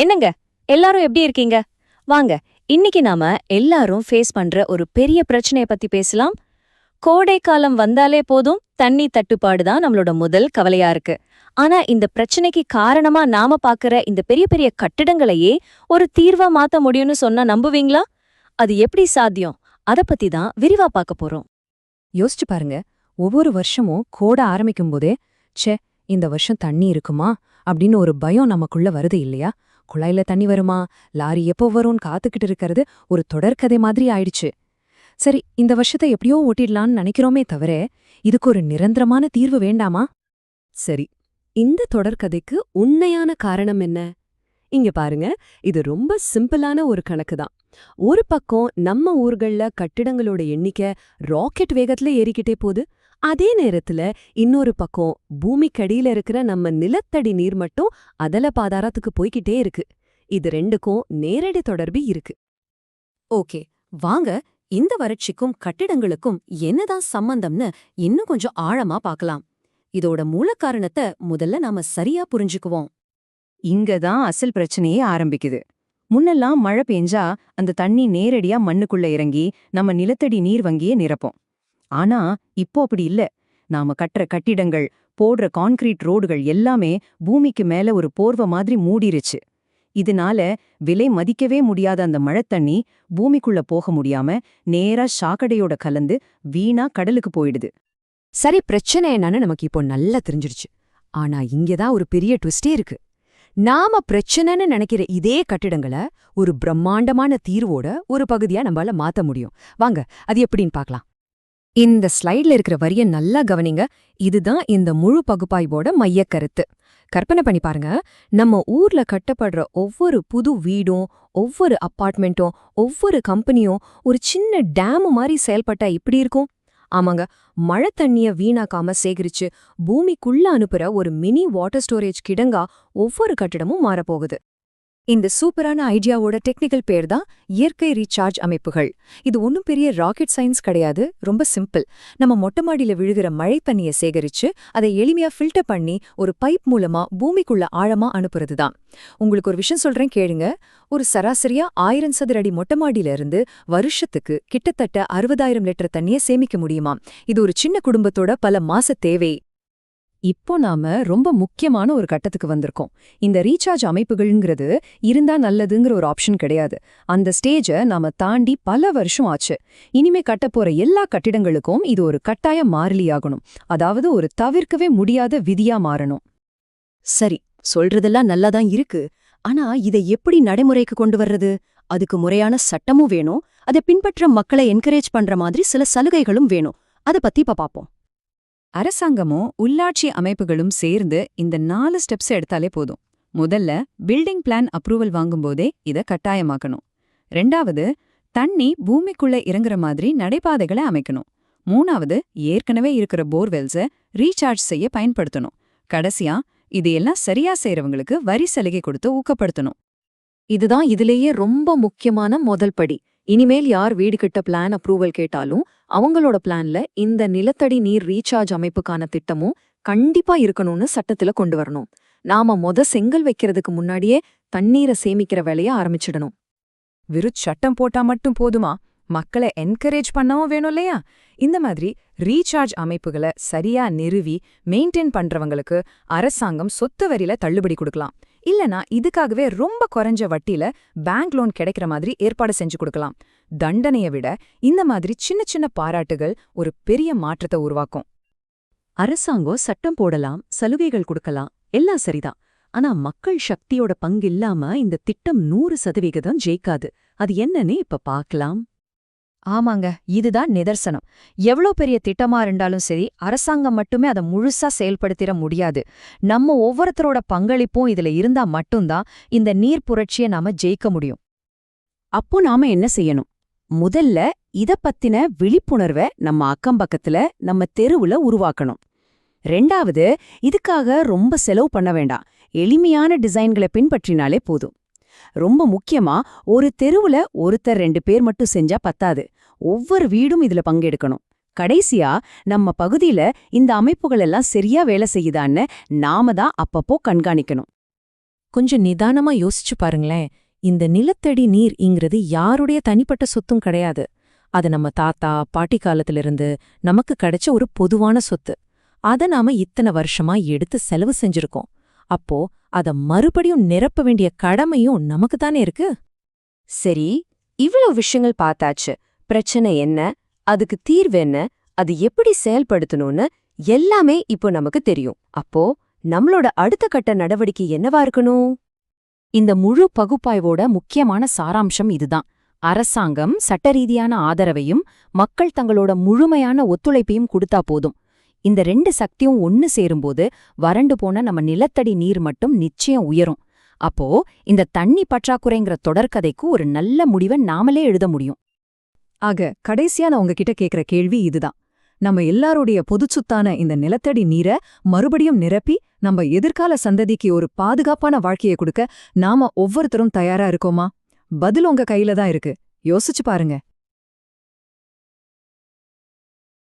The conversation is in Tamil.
என்னங்க? எல்லாரும் எப்படி இருக்கீங்க? வாங்க இன்னைக்கு நாம எல்லாரும் ஃபேஸ் பண்ற ஒரு பெரிய பிரச்சனைய பத்தி பேசலாம். கோடை காலம் வந்தாலே போதும் தண்ணி தட்டுப்பாடு தான் நம்மளோட முதல் கவலையா இருக்கு. ஆனா இந்த பிரச்சனைக்கு காரணமா நாம பாக்குற இந்த பெரிய பெரிய கட்டிடங்களையே ஒரு தீர்வா மாத்த முடியும்னு சொன்னா நம்புவீங்களா? அது எப்படி சாத்தியம்? அத பத்தி தான் விரிவா பார்க்க போறோம். யோசிச்சு பாருங்க ஒவ்வொரு வருஷமும் கோட ஆரம்பிக்கும் போதே ச்சே இந்த வருஷம் தண்ணி இருக்குமா? அப்படின்னு ஒரு பயம் நமக்குள்ள வருது இல்லையா? குழாயில தண்ணி வருமா? லாரி எப்போ வரும்னு காத்துக்கிட்டு இருக்கிறது ஒரு தொடர்கதை மாதிரி ஆயிடுச்சு. சரி இந்த வருஷத்தை எப்படியோ ஓட்டிடலான்னு நினைக்கிறோமே தவிர இதுக்கு ஒரு நிரந்தரமான தீர்வு வேண்டாமா? சரி இந்த தொடர்கதைக்கு உண்மையான காரணம் என்ன? இங்க பாருங்க இது ரொம்ப சிம்பிளான ஒரு கணக்கு தான். ஒரு பக்கம் நம்ம ஊர்கள்ல கட்டிடங்களோட எண்ணிக்கை ராக்கெட் வேகத்துல ஏறிக்கிட்டே போகுது அதே நேரத்துல இன்னொரு பக்கம் பூமிக்கடியில இருக்கிற நம்ம நிலத்தடி நீர் மட்டும் அதல பாதாரத்துக்கு போய்கிட்டே இருக்கு. இது ரெண்டுக்கும் நேரடி தொடர்பு இருக்கு. ஓகே வாங்க இந்த வறட்சிக்கும் கட்டிடங்களுக்கும் என்னதான் சம்பந்தம்னு இன்னும் கொஞ்சம் ஆழமா பார்க்கலாம் இதோட மூல காரணத்தை முதல்ல நாம சரியா புரிஞ்சுக்குவோம். இங்க தான் அசல் பிரச்சனையே ஆரம்பிக்குது. முன்னெல்லாம் மழை பெஞ்சா அந்த தண்ணி நேரடியா மண்ணுக்குள்ள இறங்கி நம்ம நிலத்தடி நீர் வங்கியே நிரப்போம். ஆனா இப்போ அப்படி இல்ல. நாம கட்டுற கட்டிடங்கள் போடுற கான்கிரீட் ரோடுகள் எல்லாமே பூமிக்கு மேல ஒரு போர்வ மாதிரி மூடிருச்சு. இதனால விலை மதிக்கவே முடியாத அந்த மழைத்தண்ணி பூமிக்குள்ள போக முடியாம நேரா சாக்கடையோட கலந்து வீணா கடலுக்கு போயிடுது. சரி பிரச்சனை என்னன்னு நமக்கு இப்போ நல்லா தெரிஞ்சிருச்சு. ஆனா இங்கதான் ஒரு பெரிய ட்விஸ்டே இருக்கு. நாம பிரச்சனைன்னு நினைக்கிற இதே கட்டிடங்களை ஒரு பிரம்மாண்டமான தீர்வோட ஒரு பகுதியா நம்மளால மாத்த முடியும். வாங்க அது எப்படின்னு பார்க்கலாம். இந்த ஸ்லைட்ல இருக்கிற வரிய நல்லா கவனிங்க. இதுதான் இந்த முழு பகுப்பாய்வோட மையக்கருத்து. கற்பனை பண்ணி பாருங்க. நம்ம ஊர்ல கட்டப்படுற ஒவ்வொரு புது வீடும் ஒவ்வொரு அப்பார்ட்மெண்ட்டும் ஒவ்வொரு கம்பெனியும் ஒரு சின்ன டேம் மாதிரி செயல்பட்டா இப்படி இருக்கும்? ஆமாங்க. மழை தண்ணிய வீணாக்காம சேகரிச்சு பூமிக்குள்ள அனுப்புற ஒரு மினி வாட்டர் ஸ்டோரேஜ் கிடங்கா ஒவ்வொரு கட்டிடமும் மாறப்போகுது. இந்த சூப்பரான ஐடியாவோட டெக்னிக்கல் பேர் தான் இயற்கை ரீசார்ஜ் அமைப்புகள். இது ஒன்றும் பெரிய ராக்கெட் சயின்ஸ் கிடையாது ரொம்ப சிம்பிள். நம்ம மொட்டை மாடியில விழுகிற மழை தண்ணியை சேகரிச்சு அதை எளிமையா ஃபில்டர் பண்ணி ஒரு பைப் மூலமா பூமிக்குள்ள ஆழமா அனுப்புறது தான் உங்களுக்கு ஒரு விஷயம் சொல்றேன் கேளுங்க. ஒரு சராசரியா ஆயிரம் சதுர அடி மொட்டை இருந்து வருஷத்துக்கு கிட்டத்தட்ட அறுபதாயிரம் லிட்டர் தண்ணியை சேமிக்க முடியுமா? இது ஒரு சின்ன குடும்பத்தோட பல மாச தேவை. இப்போ நாம ரொம்ப முக்கியமான ஒரு கட்டத்துக்கு வந்திருக்கோம். இந்த ரீசார்ஜ் அமைப்புகள்ங்கிறது இருந்தா நல்லதுங்கிற ஒரு ஆப்ஷன் கிடையாது. அந்த ஸ்டேஜ நாம தாண்டி பல வருஷம் ஆச்சு. இனிமே கட்டப்போற எல்லா கட்டிடங்களுக்கும் இது ஒரு கட்டாய மாறிலியாகணும் அதாவது ஒரு தவிர்க்கவே முடியாத விதியா மாறணும். சரி சொல்றதெல்லாம் நல்லாதான் இருக்கு. ஆனா இதை எப்படி நடைமுறைக்கு கொண்டு வர்றது? அதுக்கு முறையான சட்டமும் வேணும். அதை பின்பற்ற மக்களை என்கரேஜ் பண்ற மாதிரி சில சலுகைகளும் வேணும். அத பத்தி இப்ப பாப்போம். அரசாங்கமும் உள்ளாட்சி அமைப்புகளும் சேர்ந்து இந்த நாலு ஸ்டெப்ஸ் எடுத்தாலே போதும். முதல்ல பில்டிங் பிளான் அப்ரூவல் வாங்கும்போதே இத கட்டாயமாக்கணும். ரெண்டாவது தண்ணி பூமிக்குள்ள இறங்குற மாதிரி நடைபாதைகளை அமைக்கணும். மூணாவது ஏற்கனவே இருக்கிற போர்வெல்ஸ ரீசார்ஜ் செய்ய பயன்படுத்தணும். கடைசியா இதையெல்லாம் சரியா செய்யறவங்களுக்கு வரி சலுகை கொடுத்து ஊக்கப்படுத்தணும். இதுதான் இதுலேயே ரொம்ப முக்கியமான முதல் படி. இனிமேல் யார் வீடு கிட்ட பிளான் அப்ரூவல் கேட்டாலும் அவங்களோட பிளான்ல இந்த நிலத்தடி நீர் ரீசார்ஜ் அமைப்புக்கான திட்டமும் கண்டிப்பா இருக்கணும்னு சட்டத்துல கொண்டு வரணும். நாம மொத செங்கல் வைக்கிறதுக்கு முன்னாடியே தண்ணீரை சேமிக்கிற வேலைய ஆரம்பிச்சிடணும். வெறும் சட்டம் போட்டா மட்டும் போதுமா? மக்களை என்கரேஜ் பண்ணவும் வேணும் இல்லையா? இந்த மாதிரி ரீசார்ஜ் அமைப்புகளை சரியா நிறுவி மெயின்டைன் பண்றவங்களுக்கு அரசாங்கம் சொத்து வரியில தள்ளுபடி கொடுக்கலாம். இல்லனா இதுக்காகவே ரொம்ப குறைஞ்ச வட்டியில பேங்க் லோன் கிடைக்கிற மாதிரி ஏற்பாடு செஞ்சு கொடுக்கலாம். தண்டனையை விட இந்த மாதிரி சின்ன சின்ன பாராட்டுகள் ஒரு பெரிய மாற்றத்தை உருவாக்கும். அரசாங்கம் சட்டம் போடலாம் சலுகைகள் கொடுக்கலாம் எல்லாம் சரிதான். ஆனா மக்கள் சக்தியோட பங்கு இல்லாம இந்த திட்டம் நூறு சதவிகிதம் ஜெயிக்காது. அது என்னன்னு இப்ப பாக்கலாம் ஆமாங்க இதுதான் நிதர்சனம். எவ்வளோ பெரிய திட்டமா இருந்தாலும் சரி அரசாங்கம் மட்டுமே அதை முழுசா செயல்படுத்திட முடியாது. நம்ம ஒவ்வொருத்தரோட பங்களிப்பும் இதுல இருந்தா மட்டும்தான் இந்த நீர் புரட்சியை நாம ஜெயிக்க முடியும். அப்போ நாம என்ன செய்யணும்? முதல்ல இத பத்தின விழிப்புணர்வை நம்ம அக்கம்பக்கத்துல நம்ம தெருவுல உருவாக்கணும். ரெண்டாவது இதுக்காக ரொம்ப செலவு பண்ண வேண்டாம். எளிமையான டிசைன்களை பின்பற்றினாலே போதும். ரொம்ப முக்கியமா ஒரு தெருவுல ஒருத்தர் ரெண்டு பேர் மட்டும் செஞ்சா பத்தாது. ஒவ்வொரு வீடும் இதுல பங்கெடுக்கணும். கடைசியா நம்ம பகுதியில இந்த அமைப்புகள் எல்லாம் சரியா வேலை செய்யுதான்னு நாம தான் அப்பப்போ கண்காணிக்கணும். கொஞ்சம் நிதானமா யோசிச்சு பாருங்களேன். இந்த நிலத்தடி நீர்ங்கிறது யாருடைய தனிப்பட்ட சொத்தும் கிடையாது. அது நம்ம தாத்தா பாட்டி காலத்திலிருந்து நமக்கு கிடைச்ச ஒரு பொதுவான சொத்து. அத நாம இத்தனை வருஷமா எடுத்து செலவு செஞ்சிருக்கோம். அப்போ அத மறுபடியும் நிரப்ப வேண்டிய கடமையும் நமக்கு தானே இருக்கு? சரி இவ்வளவு விஷயங்கள் பார்த்தாச்சு. பிரச்சனை என்ன? அதுக்கு தீர்வு என்ன? அது எப்படி செயல்படுத்தணும்னு எல்லாமே இப்போ நமக்கு தெரியும். அப்போ நம்மளோட அடுத்த கட்ட நடவடிக்கை என்னவா இருக்கணும்? இந்த முழு பகுப்பாய்வோட முக்கியமான சாராம்சம் இதுதான். அரசாங்கம் சட்டரீதியான ஆதரவையும் மக்கள் தங்களோட முழுமையான ஒத்துழைப்பையும் கொடுத்தா போதும். இந்த ரெண்டு சக்தியும் ஒன்னு சேரும்போது வறண்டு போன நம்ம நிலத்தடி நீர் மட்டும் நிச்சயம் உயரும். அப்போ இந்த தண்ணி பற்றாக்குறைங்கிற தொடர்கதைக்கு ஒரு நல்ல முடிவை நாமளே எழுத முடியும். ஆக கடைசியா நான் உங்ககிட்ட கேக்குற கேள்வி இதுதான். நம்ம எல்லாருடைய பொதுச்சுத்தான இந்த நிலத்தடி நீரை மறுபடியும் நிரப்பி நம்ம எதிர்கால சந்ததிக்கு ஒரு பாதுகாப்பான வாழ்க்கையை கொடுக்க நாம ஒவ்வொருத்தரும் தயாரா இருக்கோமா? பதில் உங்க கையில தான் இருக்கு. யோசிச்சு பாருங்க.